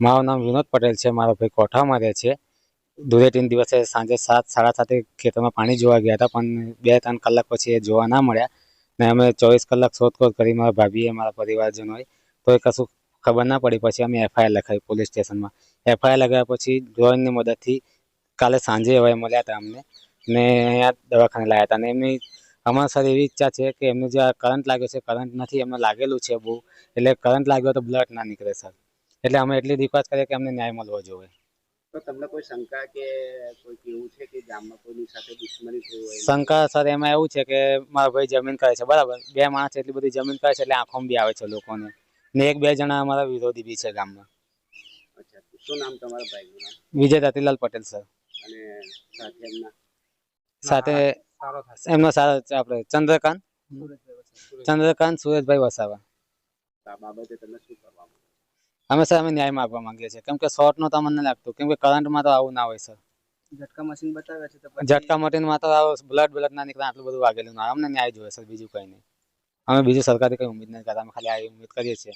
મારું નામ વિનોદ પટેલ છે, મારો ભાઈ કોઠામાં રહે છે. ધૂળેટીના દિવસે સાંજે સાત, સાડા સાતે ખેતરમાં પાણી જોવા ગયા હતા, પણ બે, ત્રણ કલાક પછી એ જોવા ના મળ્યા. ને અમે ચોવીસ કલાક શોધખોળ કરી, મારા ભાભીએ, મારા પરિવારજનોએ તો એ કશું ખબર ના પડી. પછી અમે એફઆઈઆર લખાવી પોલીસ સ્ટેશનમાં. એફઆઈઆર લગાવ્યા પછી ડ્રોઈનની મદદથી કાલે સાંજે હવે મળ્યા હતા અમને. ને અહીંયા દવાખાને લાવ્યા હતા. ને એમની અમારા સર એવી ઈચ્છા છે કે એમને જે કરંટ લાગ્યો છે, કરંટ નથી, એમને લાગેલું છે બહુ. એટલે કરંટ લાગ્યો તો બ્લડ ના નીકળે, સર. એટલે અમે એટલી રિક્વેસ્ટ કરીએ કે અમને ન્યાય મળવો જોઈએ. તો તમને કોઈ શંકા કે કોઈ કેવું છે કે ગામમાં કોઈની સાથે દુશ્મની થઈ હોય? શંકા સર એમાં એવું છે કે મારા ભાઈ જમીન કરે છે બરાબર. બે માણસ એટલી બધી જમીન કરે છે એટલે આંખોમાં બી આવે છે લોકોને. ને એક બે જણા અમારા વિરોધી બી છે ગામમાં. અચ્છા શું નામ તમારા ભાઈનું નામ? વિજય રતિલાલ પટેલ સર. અને સાથે એમના? સાથે એમનો સારો છે આપણે. ચંદ્રકાંત ચંદ્રકાંત સુરેશભાઈ વસાવા. બાબતે તમે શું કરવા માંગો? અમે સર અમે ન્યાય માગવા માંગીએ છીએ. કેમ કે શોર્ટનો તો અમને લાગતું. કેમ કે કરંટમાં તો આવું ના હોય સર ઝટકા મશીન બતાવે છે તો ઝટકા મટીનમાં તો બ્લડ બ્લડ ના નીકળે આટલું બધું વાગેલું ના અમને ન્યાય જોઈએ સર બીજું કંઈ નહીં. અમે બીજું સરકારી કંઈ ઉમેદ નથી કરતા. અમે ખાલી આ ઉમેદ કરીએ છીએ.